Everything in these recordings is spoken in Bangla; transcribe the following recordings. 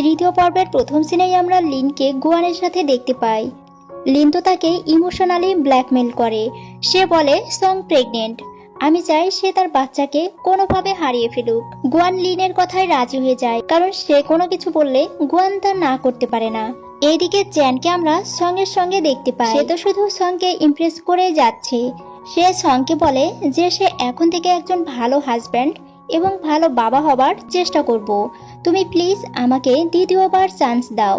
তৃতীয় পর্বের প্রথম সিনেই আমরা লিনকে গুয়ানের সাথে দেখতে পাই। লিন তো তাকে ইমোশনালি ব্ল্যাকমেল করে। সে বলে, সং প্রেগনেন্ট। আমি চাই সে তার বাচ্চাকে কোনোভাবে হারিয়ে ফেলুক গুয়ান লিনের কথায় রাজি হয়ে যায়, কারণ সে কোনো কিছু বললে গুয়ান তা না করতে পারে না। এইদিকে চ্যানকে আমরা সঙ্গের সঙ্গে দেখতে পাই। সে তো শুধু সঙ্গে ইমপ্রেস করে যাচ্ছে। সে সঙ্গে বলে যে সে এখন থেকে একজন ভালো হাজব্যান্ড এবং ভালো বাবা হবার চেষ্টা করব। তুমি প্লিজ আমাকে দ্বিতীয়বার চান্স দাও।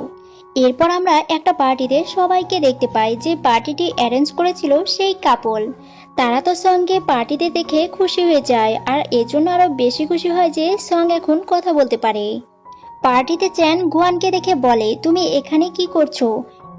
এরপর আমরা একটা পার্টিতে সবাইকে দেখতে পাই যে পার্টিটি অ্যারেঞ্জ করেছিল সেই কাপল। তারা তো সঙ্গে পার্টিতে দেখে খুশি হয়ে যায় আর এজন্য আরও বেশি খুশি হয় যে সং এখন কথা বলতে পারে। পার্টিতে চ্যান গুয়ানকে দেখে বলে, তুমি এখানে কি করছ?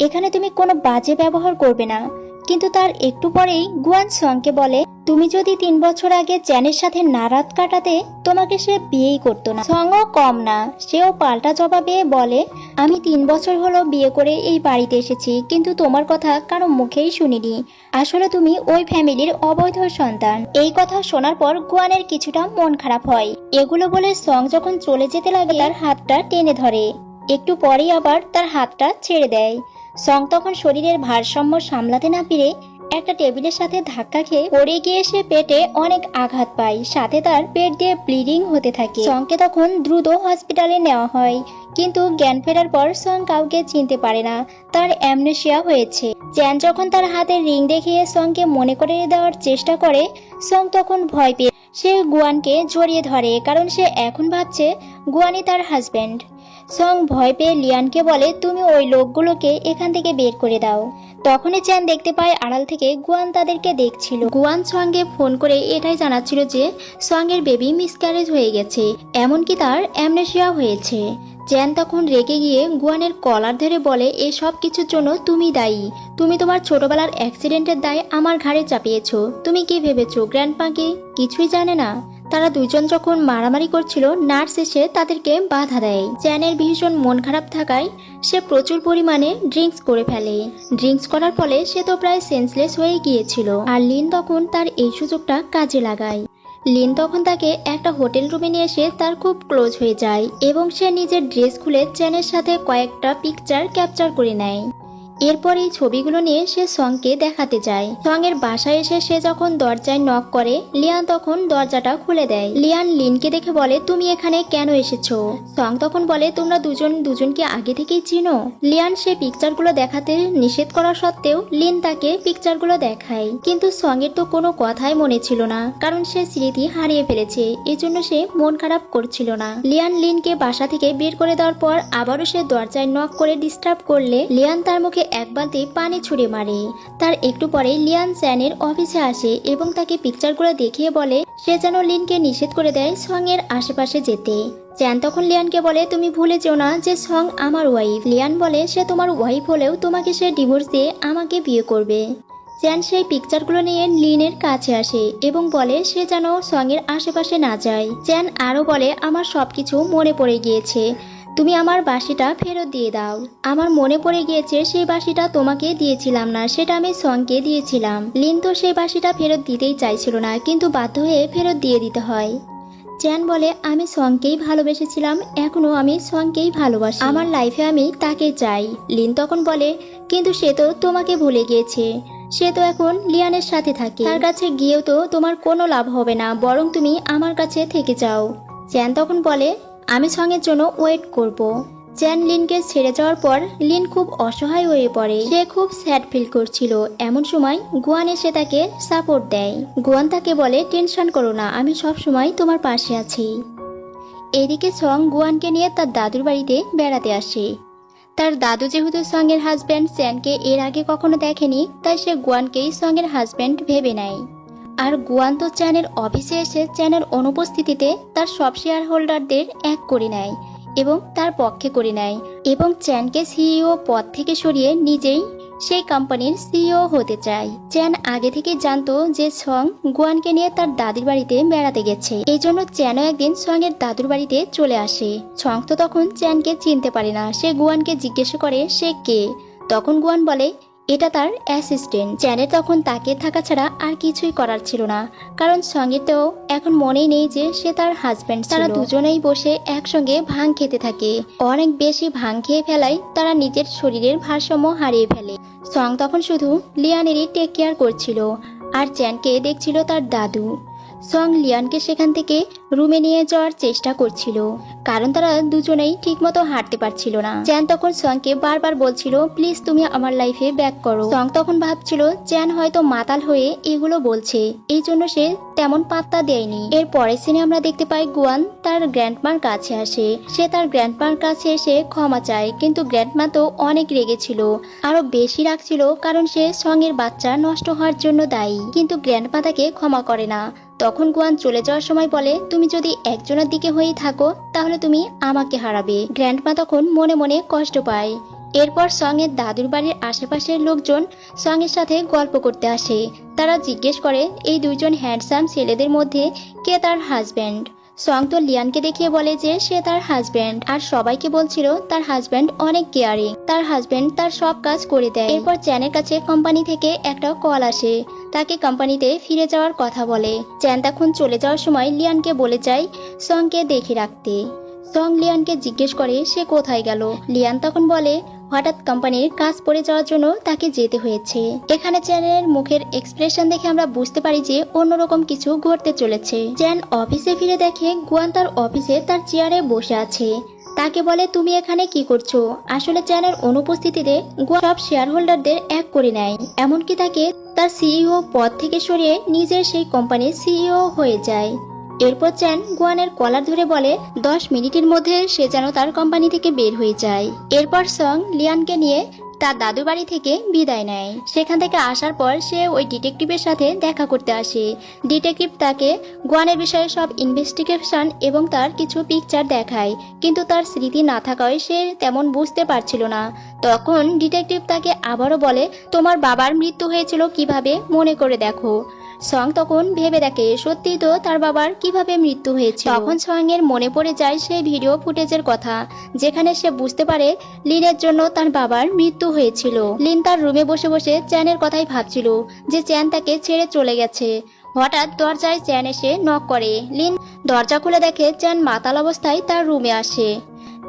এখানে তুমি কোনো বাজে ব্যবহার করবে না। কিন্তু তার একটু পরেই গুয়ান সংকে বলে তুমি যদি তিন বছর আগে চ্যানের সাথে নারাত কাটাতে, তোমাকে সে বিয়েই করতো না। সঙ্গও কম না। সেও পাল্টা জবাবে বলে, আমি তিন বছর হলো বিয়ে করে এই বাড়িতে এসেছি, কিন্তু তোমার কথা কারও মুখেই শুনিনি। আসলে তুমি ওই ফ্যামিলির অবৈধ সন্তান। এই কথা শোনার পর গুয়ানের কিছুটা মন খারাপ হয়। এগুলো বলে সং যখন চলে যেতে লাগে, তার হাতটা টেনে ধরে। একটু পরেই আবার তার হাতটা ছেড়ে দেয়। সং তখন শরীরের ভারসাম্য সামলাতে না পেরে একটা টেবিলের সাথে ধাক্কা খেয়ে পড়ে গিয়ে সে পেটে অনেক আঘাত পায়। সাথে তার পেট দিয়ে ব্লিডিং হতে থাকে। সঙ্গে তখন দ্রুত হসপিটালে নেওয়া হয়। কিন্তু জ্ঞান ফেরার পর সং কাউকে চিনতে পারে না। তার অ্যামনেশিয়া হয়েছে। চ্যান যখন তার হাতে রিং দেখিয়ে সংকে মনে করে দেওয়ার চেষ্টা করে, সং তখন ভয় পেয়ে সে গুয়ানকে জড়িয়ে ধরে। কারণ সে এখন ভাবছে গুয়ানি তার হাজব্যান্ড সং ভয় পেয়ে লিয়ানকে বলে, তুমি ওই লোকগুলোকে এখান থেকে বের করে দাও। তখনই চ্যান দেখতে পায় আড়াল থেকে গুয়ান তাদেরকে দেখছিল। গুয়ান সঙ্গে ফোন করে এটাই জানাচ্ছিল যে, সঙ্গের বেবি মিসক্যারেজ হয়ে গেছে, এমনকি তার অ্যামনেশিয়া হয়েছে। চ্যান তখন রেগে গিয়ে গুয়ানের কলার ধরে বলে এই সব কিছুর জন্য তুমি দায়ী। তুমি তোমার ছোটবেলার অ্যাক্সিডেন্টের দায় আমার ঘাড়ে চাপিয়েছো। তুমি কি ভেবেছো গ্র্যান্ড পাকে কিছুই জানে না? তারা দুজন যখন মারামারি করছিল, নার্স এসে তাদেরকে বাধা দেয়। চ্যানের ভীষণ মন খারাপ থাকায় সে প্রচুর পরিমাণে ড্রিঙ্কস করে ফেলে। ড্রিঙ্কস করার ফলে সে তো প্রায় সেন্সলেস হয়ে গিয়েছিল। আর লিন তখন তার এই সুযোগটা কাজে লাগায়। লিন তখন তাকে একটা হোটেল রুমে নিয়ে এসে তার খুব ক্লোজ হয়ে যায় এবং সে নিজের ড্রেস খুলে চ্যানের সাথে কয়েকটা পিকচার ক্যাপচার করে নেয়। এরপর এই ছবিগুলো নিয়ে সে সংকে দেখাতে যায়। সঙ্গের বাসায় এসে সে যখন দরজায় নক করে, লিয়ান তখন দরজাটা খুলে দেয়। লিয়ান লিনকে দেখে বলে, তুমি এখানে কেন এসেছ? সং তখন বলে, তোমরা দুজন দুজনকে আগে থেকেই চিনো। লিয়ান সে পিকচারগুলো দেখাতে নিষেধ করা সত্ত্বেও লিন তাকে পিকচারগুলো দেখায়। কিন্তু সঙ্গের তো কোনো কথাই মনে ছিল না, কারণ সে স্মৃতি হারিয়ে ফেলেছে। এজন্য সে মন খারাপ করছিল না। লিয়ান লিনকে বাসা থেকে বের করে দেওয়ার পর আবারও সে দরজায় নক করে ডিস্টার্ব করলে লিয়ান তার মুখে এক বালতি পানি ছুঁড়ে মারে। তার একটু পরে লিয়ান চ্যানের অফিসে আসে এবং তাকে পিকচারগুলো দেখিয়ে বলে, সে যেন লিনকে নিষেধ করে দেয় সং এর আশেপাশে যেতে। চ্যান তখন লিয়ানকে বলে, তুমি ভুলে যেও না যে সং আমার ওয়াইফ লিয়ান বলে, সে তোমার ওয়াইফ হলেও তোমাকে সে ডিভোর্স দিয়ে আমাকে বিয়ে করবে। চ্যান সেই পিকচারগুলো নিয়ে লিনের কাছে আসে এবং বলে, সে যেন সঙ্গের আশেপাশে না যায়। চ্যান আরও বলে, আমার সবকিছু মনে পড়ে গিয়েছে। তুমি আমার বাসিটা ফেরত দিয়ে দাও। আমার মনে পড়ে গিয়েছে সেই বাসিটা তোমাকে দিয়েছিলাম না, সেটা আমি সঙ্গে দিয়েছিলাম। লিন তো সেই বাসিটা ফেরত দিতেই চাইছিল না, কিন্তু বাধ্য হয়ে ফেরত দিয়ে দিতে হয়। চ্যান বলে, আমি সঙ্গকেই ভালোবেসেছিলাম, এখনও আমি সঙ্গকেই ভালোবাসি। আমার লাইফে আমি তাকে চাই। লিন তখন বলে, কিন্তু সে তো তোমাকে ভুলে গিয়েছে। সে তো এখন লিয়ানের সাথে থাকে। তার কাছে গিয়েও তো তোমার কোনো লাভ হবে না, বরং তুমি আমার কাছে থেকে যাও। চ্যান তখন বলে আমি সঙ্গের জন্য ওয়েট করব। চ্যান লিনকে ছেড়ে যাওয়ার পর লিন খুব অসহায় হয়ে পড়ে। সে খুব স্যাড ফিল করছিল। এমন সময় গুয়ান এসে তাকে সাপোর্ট দেয়। গুয়ান তাকে বলে টেনশন করো না, আমি সব সময় তোমার পাশে আছি। এদিকে সং গুয়ানকে নিয়ে তার দাদুর বাড়িতে বেড়াতে আসে। তার দাদু যেহেতু সঙ্গের হাজব্যান্ড চ্যানকে এর আগে কখনো দেখেনি, তাই সে গুয়ানকেই সঙ্গের হাজব্যান্ড ভেবে নেয়। আর গুয়ান তো চ্যানের অফিসে এসে চ্যানের অনুপস্থিতিতে তার সব শেয়ার হোল্ডারদের এক করে নেয় এবং তার পক্ষে করে নেয় এবং চ্যানকে সিইও পদ থেকে সরিয়ে নিজেই সেই কোম্পানির সিইও হতে চায়। চ্যান আগে থেকে জানতো যে সং গুয়ানকে নিয়ে তার দাদির বাড়িতে বেড়াতে গেছে। এই জন্য চ্যানও একদিন সঙ্গের দাদুর বাড়িতে চলে আসে। সং তো তখন চ্যানকে চিনতে পারে না। সে গুয়ানকে জিজ্ঞেস করে, সে কে? তখন গুয়ান বলে এটা তার অ্যাসিস্ট্যান্ট জ্যানের তখন তাকে থাকা ছাড়া আর কিছুই করার ছিল না। কারণ সঙ্গে তো এখন মনেই নেই যে সে তার হাজব্যান্ড তারা দুজনেই বসে একসঙ্গে ভাং খেতে থাকে। অনেক বেশি ভাং খেয়ে ফেলায় তারা নিজের শরীরের ভারসাম্য হারিয়ে ফেলে। সং তখন শুধু লিয়ানেরই টেক কেয়ার করছিল। আর চ্যানকে দেখছিল তার দাদু। সং লিয়ানকে সেখান থেকে রুমে নিয়ে যাওয়ার চেষ্টা করছিল, কারণ তারা দুজনেই ঠিকমতো হাঁটতে পারছিল না। চ্যান তখন সংকে বারবার বলছিল, প্লিজ তুমি আমার লাইফে ব্যাক করো। সং তখন ভাবছিল, চ্যান হয়তো মাতাল হয়ে এগুলো বলছে। এই জন্য সে তেমন পাত্তা দেয়নি। এর পরের সিনে আমরা দেখতে পাই গুয়ান তার গ্র্যান্ডমার কাছে আসে। সে তার গ্র্যান্ডমার কাছে এসে ক্ষমা চায়, কিন্তু গ্র্যান্ডমা তো অনেক রেগেছিল আরও বেশি রাখছিল কারণ সে সঙ্গের বাচ্চা নষ্ট হওয়ার জন্য দায়ী। কিন্তু গ্র্যান্ডমা তাকে ক্ষমা করে না। তখন গুয়ান চলে যাওয়ার সময় বলে, তুমি যদি একজনের দিকে হয়েই থাকো, তাহলে তুমি আমাকে হারাবে। গ্র্যান্ডমা তখন মনে মনে কষ্ট পায়। এরপর সঙ্গের দাদুর বাড়ির আশেপাশের লোকজন সঙ্গের সাথে গল্প করতে আসে। তারা জিজ্ঞেস করে, এই দুইজন হ্যান্ডসাম ছেলেদের মধ্যে কে তার হাজব্যান্ড? সং তো লিয়ানকে দেখিয়ে বলে যে, সে তার হাজব্যান্ড। আর সবাইকে বলছিল, তার হাজব্যান্ড অনেক কেয়ারিং। তার হাজব্যান্ড তার সব কাজ করে দেয়। এরপর চ্যানের কাছে কোম্পানি থেকে একটা কল আসে। তাকে কোম্পানিতে ফিরে যাওয়ার কথা বলে। চ্যান তখন চলে যাওয়ার সময় লিয়ানকে বলে যায় সংকে দেখে রাখতে। সং লিয়ানকে জিজ্ঞেস করে সে কোথায় গেল। লিয়ান তখন বলে, হঠাৎ কোম্পানির কাজ পড়ে যাওয়ার জন্য তাকে যেতে হয়েছে। এখানে চ্যানের মুখের এক্সপ্রেশন দেখে আমরা বুঝতে পারি যে অন্যরকম কিছু ঘটতে চলেছে। চ্যান অফিসে ফিরে দেখে গুয়ান তার অফিসে তার চেয়ারে বসে আছে। তাকে বলে, তুমি এখানে কি করছ? আসলে চ্যানের অনুপস্থিতিতে গোয়া সব শেয়ার হোল্ডারদের এক করে নেয়। এমনকি তাকে তার সিইও পদ থেকে সরিয়ে নিজের সেই কোম্পানির সিইও হয়ে যায়। এরপর চ্যান গুয়ানের কলার ধরে বলে, দশ মিনিটের মধ্যে সে যেন তার কোম্পানি থেকে বের হয়ে যায়। এরপর সং লিয়ানকে নিয়ে তার দাদু বাড়ি থেকে বিদায় নেয়। সেখান থেকে আসার পর সে ওই ডিটেকটিভের সাথে দেখা করতে আসে। ডিটেকটিভ তাকে গোয়ানের বিষয়ে সব ইনভেস্টিগেশন এবং তার কিছু পিকচার দেখায়। কিন্তু তার স্মৃতি না থাকায় সে তেমন বুঝতে পারছিল না। তখন ডিটেকটিভ তাকে আবারও বলে, তোমার বাবার মৃত্যু হয়েছিল কীভাবে? মনে করে দেখো। সং তখন ভেবে দেখে সত্যি তো তার বাবার কীভাবে মৃত্যু হয়েছে তখন সং এর মনে পড়ে যায় সেই ভিডিও ফুটেজের কথা, যেখানে সে বুঝতে পারে লিনের জন্য তার বাবার মৃত্যু হয়েছিল। লিন তার রুমে বসে বসে চ্যানের কথাই ভাবছিল, যে চ্যান তাকে ছেড়ে চলে গেছে। হঠাৎ দরজায় চ্যান এসে নক করে। লিন দরজা খুলে দেখে চ্যান মাতাল অবস্থায় তার রুমে আসে।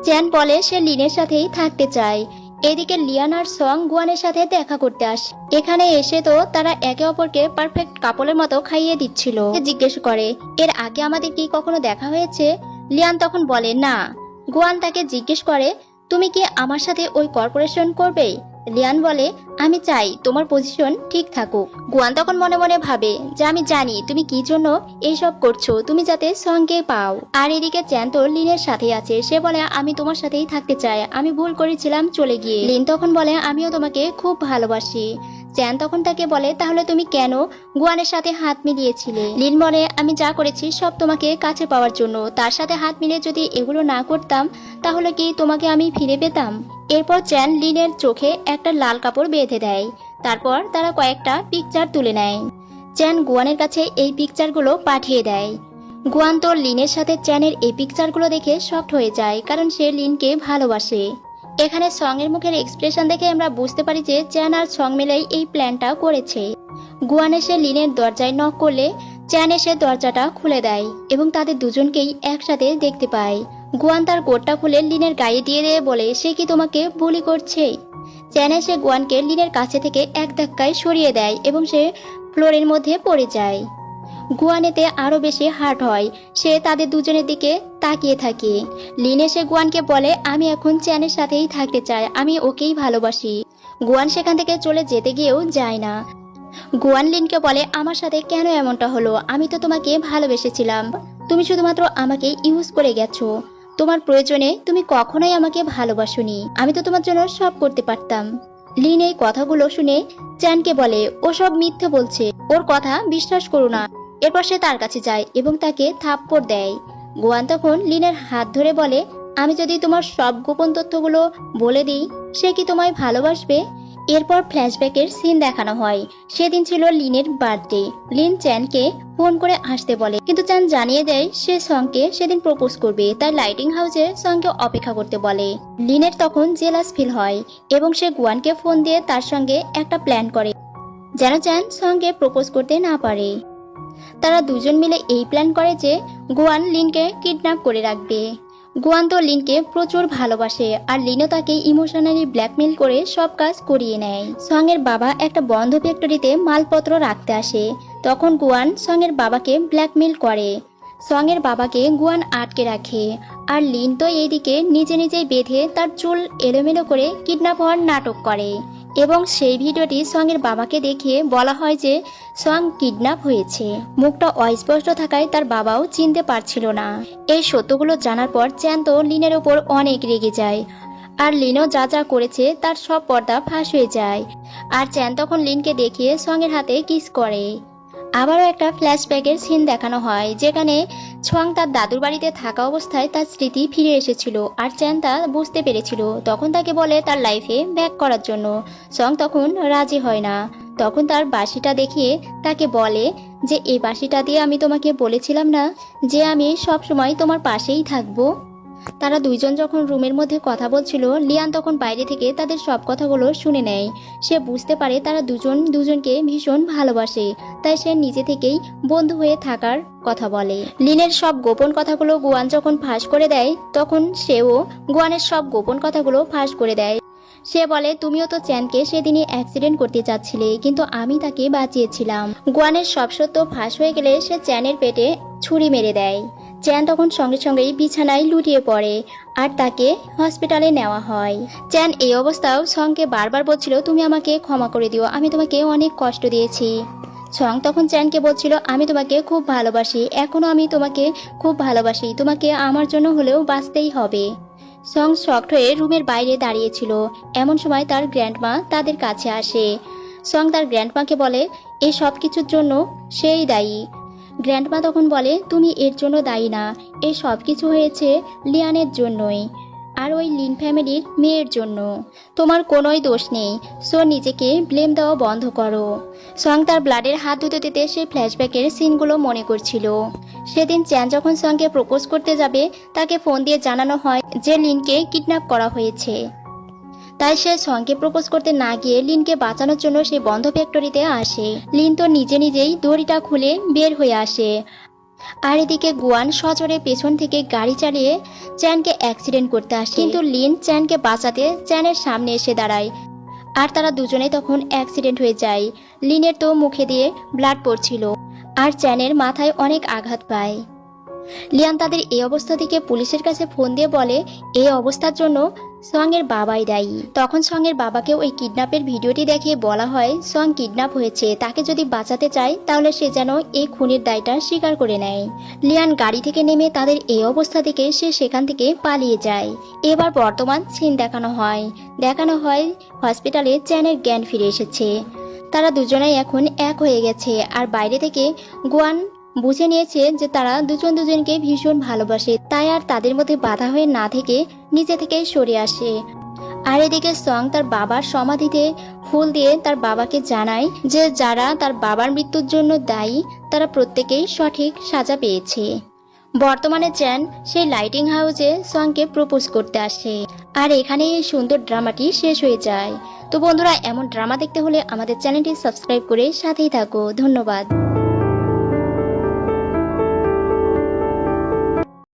চ্যান বলে সে লিনের সাথেই থাকতে চায়। এদিকে লিয়ানার সং গুয়ানের সাথে দেখা করতে আসে। এখানে এসে তো তারা একে অপরকে পারফেক্ট কাপলের মতো খাইয়ে দিচ্ছিল। জিজ্ঞেস করে, এর আগে আমাদের কি কখনো দেখা হয়েছে? লিয়ান তখন বলে, না। গুয়ান তাকে জিজ্ঞেস করে, তুমি কি আমার সাথে ওই কর্পোরেশন করবে? লিয়ান বলে, আমি চাই তোমার পজিশন ঠিক থাকুক। গুয়ান তখন মনে মনে ভাবে যে, আমি জানি তুমি কি জন্য এইসব করছ, তুমি যাতে সঙ্গে পাও। আর এদিকে চ্যান তো লিনের সাথে আছে। সে বলে, আমি তোমার সাথেই থাকতে চাই। আমি ভুল করেছিলাম, চলে গিয়ে। লিন তখন বলে, আমিও তোমাকে খুব ভালোবাসি। চ্যান তখন তাকে বলে, তাহলে তুমি কেন গুয়ানের সাথে হাত মিলিয়েছিলে? লিন বলে, আমি যা করেছি সব তোমাকে কাছে পাওয়ার জন্য। তার সাথে হাত মিলিয়ে যদি এগুলো না করতাম, তাহলে কি তোমাকে আমি ফিরে পেতাম? এরপর চ্যান লিনের চোখে একটা লাল কাপড় বেঁধে দেয়। তারপর তারা কয়েকটা পিকচার তুলে নেয়। চ্যান গুয়ানের কাছে এই পিকচারগুলো পাঠিয়ে দেয়। গুয়ান তো লিনের সাথে চ্যানের এই পিকচারগুলো দেখে শক্ট হয়ে যায়, কারণ সে লিনকে ভালোবাসে। এখানে সং এর মুখের এক্সপ্রেশন দেখে আমরা বুঝতে পারি যে চ্যান আর সং মিলেই এই প্ল্যানটা করেছে। গুয়ান এসে লিনের দরজায় নক করলে, চ্যান এসে দরজাটা খুলে দেয় এবং তাদের দুজনকেই একসাথে দেখতে পায়। গুয়ান তার কোটটা খুলে লিনের গায়ে দিয়ে দিয়ে বলে, সে কি তোমাকে বুলি করছে? চ্যান এসে গুয়ানকে লিনের কাছে থেকে এক ধাক্কায় সরিয়ে দেয় এবং সে ফ্লোরের মধ্যে পড়ে যায়। গুয়ানেতে আরও বেশি হার্ট হয়। সে তাদের দুজনের দিকে তাকিয়ে থাকে। লিন এসে গুয়ানকে বলে, আমি এখন চ্যানের সাথেই থাকতে চাই, আমি ওকেই ভালোবাসি। গুয়ান সেখান থেকে চলে যেতে গিয়েও যায় না। গুয়ান লিনকে বলে, আমার সাথে কেন এমনটা হলো? আমি তো তোমাকে ভালোবেসেছিলাম। তুমি শুধুমাত্র আমাকে ইউজ করে গেছো। তোমার প্রয়োজনে তুমি কখনোই আমাকে ভালোবাসোনি। আমি তো তোমার জন্য সব করতে পারতাম। লিন এই কথাগুলো শুনে চ্যানকে বলে ও সব মিথ্যে বলছে। ওর কথা বিশ্বাস করো না। এরপর সে তার কাছে যায় এবং তাকে থাপ্পড় দেয়। গোয়ান তখন লিনের হাত ধরে বলে, আমি যদি তোমার সব গোপন তথ্যগুলো বলে দিই, সে কি তোমায় ভালোবাসবে? এরপর ফ্ল্যাশব্যাকের সিন দেখানো হয়। সেদিন ছিল লিনের বার্থডে লিন চ্যানকে ফোন করে আসতে বলে, কিন্তু চ্যান জানিয়ে দেয় সে সঙ্গে সেদিন প্রপোজ করবে। তাই লাইটিং হাউসে সঙ্গে অপেক্ষা করতে বলে। লিনের তখন জেলাস ফিল হয় এবং সে গুয়ানকে ফোন দিয়ে তার সঙ্গে একটা প্ল্যান করে, যেন চ্যান সঙ্গে প্রপোজ করতে না পারে। তারা দুজন মিলে এই প্ল্যান করে যে গোয়ান লিনকে কিডন্যাপ করে রাখবে। গোয়ান তো লিনকে প্রচুর ভালোবাসে আর লিনও তাকে ইমোশনালি ব্ল্যাকমেল করে সব কাজ করিয়ে নেয়। সঙ্গের বাবা একটা বন্ধ ফ্যাক্টরিতে মালপত্র রাখতে আসে। তখন গুয়ান সঙ্গের বাবাকে ব্ল্যাকমেল করে। সঙ্গের বাবাকে গুয়ান আটকে রাখে আর লিন তো এইদিকে নিজে নিজেই বেঁধে তার চুল এলোমেলো করে কিডন্যাপ হওয়ার নাটক করে। এবং সেই ভিডিওটি সঙ্গের বাবাকে দেখে বলা হয় যে সং কিডন্যাপ হয়েছে। মুখটা অস্পষ্ট থাকায় তার বাবাও চিনতে পারছিল না। এই সত্যগুলো জানার পর চ্যান তো লিনের ওপর অনেক রেগে যায়। আর লিনও যা যা করেছে তার সব পর্দা ফাঁস হয়ে যায়। আর চ্যান তখন লিনকে দেখিয়ে সঙ্গের হাতে কিস করে। আবারও একটা ফ্ল্যাশব্যাকের সিন দেখানো হয়, যেখানে ছং তার দাদুর বাড়িতে থাকা অবস্থায় তার স্মৃতি ফিরে এসেছিল আর চ্যান তা বুঝতে পেরেছিল। তখন তাকে বলে তার লাইফে ব্যাক করার জন্য। সং তখন রাজি হয় না। তখন তার বাঁশিটা দেখিয়ে তাকে বলে যে এই বাঁশিটা দিয়ে আমি তোমাকে বলেছিলাম না যে, আমি সব সময় তোমার পাশেই থাকব। তারা দুইজন যখন রুমের মধ্যে কথা বলছিল, লিয়ান তখন বাইরে থেকে তাদের সব কথাগুলো শুনে নেয়। সে বুঝতে পারে তারা দুজন দুজনকে ভীষণ ভালোবাসে, তাই সে নিজে থেকেই বন্ধু হয়ে থাকার কথা বলে। লিনের সব গোপন কথাগুলো গুয়ান যখন ফাঁস করে দেয়, তখন সেও গুয়ানের সব গোপন কথাগুলো ফাঁস করে দেয়। সে বলে, তুমিও তো চ্যানকে সেদিনই অ্যাক্সিডেন্ট করতে চাচ্ছিলে কিন্তু আমি তাকে বাঁচিয়েছিলাম। গুয়ানের সব সত্য ফাঁস হয়ে গেলে সে চ্যানের পেটে ছুরি মেরে দেয়। চ্যান তখন সঙ্গে সঙ্গেই বিছানায় লুটিয়ে পড়ে আর তাকে হসপিটালে নেওয়া হয়। চ্যান, এই অবস্থাও সঙ্গে বারবার বলছিল, তুমি আমাকে ক্ষমা করে দিও, আমি তোমাকে অনেক কষ্ট দিয়েছি। সং তখন চ্যানকে বলছিল, আমি তোমাকে খুব ভালোবাসি এখনও আমি তোমাকে খুব ভালোবাসি, তোমাকে আমার জন্য হলেও বাঁচতেই হবে। সং শক্ট হয়ে রুমের বাইরে দাঁড়িয়েছিল। এমন সময় তার গ্র্যান্ডমা তাদের কাছে আসে। সং তার গ্র্যান্ডমাকে বলে এই সব কিছুর জন্য সেই দায়ী। গ্র্যান্ডমা তখন বলে, তুমি এর জন্য দায়ী না। এই সব কিছু হয়েছে লিয়ানের জন্যই আর ওই লিন ফ্যামিলির মেয়ের জন্য। তোমার কোনোই দোষ নেই। সো নিজেকে ব্লেম দেওয়া বন্ধ করো। সং তার ব্লাডের হাত ধুতে দিতে সেই ফ্ল্যাশব্যাকের সিনগুলো মনে করছিল। সেদিন চ্যান যখন সঙ্গে প্রপোজ করতে যাবে, তাকে ফোন দিয়ে জানানো হয় যে লিনকে কিডন্যাপ করা হয়েছে। তাই সে সঙ্গে প্রপোজ করতে না গিয়ে লিনকে বাঁচানোর জন্য সে বন্ধ ফ্যাক্টরিতে আসে। লিন তো নিজে নিজেই দড়িটা খুলে বের হয়ে আসে। আর এদিকে গুয়ান সজোরে পেছন থেকে গাড়ি চালিয়ে চ্যানকে অ্যাক্সিডেন্ট করতে আসে। কিন্তু লিন চ্যানকে বাঁচাতে চ্যানের সামনে এসে দাঁড়ায়। আর তারা দুজনে তখন অ্যাক্সিডেন্ট হয়ে যায়। লিনের তো মুখে দিয়ে ব্লাড পড়ছিল। আর চ্যানের মাথায় অনেক আঘাত পায়। লিয়ান তাদের এই অবস্থা থেকে পুলিশের কাছে ফোন দিয়ে বলে, এই অবস্থার জন্য সঙ্গের বাবাই দায়ী। তখন সঙ্গের বাবাকে ওই কিডন্যাপের ভিডিওটি দেখিয়ে বলা হয় সং কিডন্যাপ হয়েছে, তাকে যদি বাঁচাতে চায়, তাহলে সে যেন এই খুনের দায়টা স্বীকার করে নেয়। লিয়ান গাড়ি থেকে নেমে তাদের এই অবস্থা থেকে সে সেখান থেকে পালিয়ে যায়। এবার বর্তমান সিন দেখানো হয়। দেখানো হয়, হসপিটালে চ্যানের জ্ঞান ফিরে এসেছে। তারা দুজনেই এখন এক হয়ে গেছে। আর বাইরে থেকে গুয়ান বুঝে নিয়েছে যে তারা দুজন দুজনকে ভীষণ ভালোবাসে, তাই আর তাদের মধ্যে বাধা হয়ে না থেকে নিজে থেকে সরে আসে। আর এদিকে সং তার বাবার সমাধিতে ফুল দিয়ে তার বাবাকে জানায় যে যারা তার বাবার মৃত্যুর জন্য দায়ী, তারা প্রত্যেকেই সঠিক সাজা পেয়েছে। বর্তমানে চ্যান সেই লাইটিং হাউসে সংকে প্রপোজ করতে আসে। আর এখানে এই সুন্দর ড্রামাটি শেষ হয়ে যায়। তো বন্ধুরা, এমন ড্রামা দেখতে হলে আমাদের চ্যানেলটি সাবস্ক্রাইব করে সাথেই থাকো। ধন্যবাদ।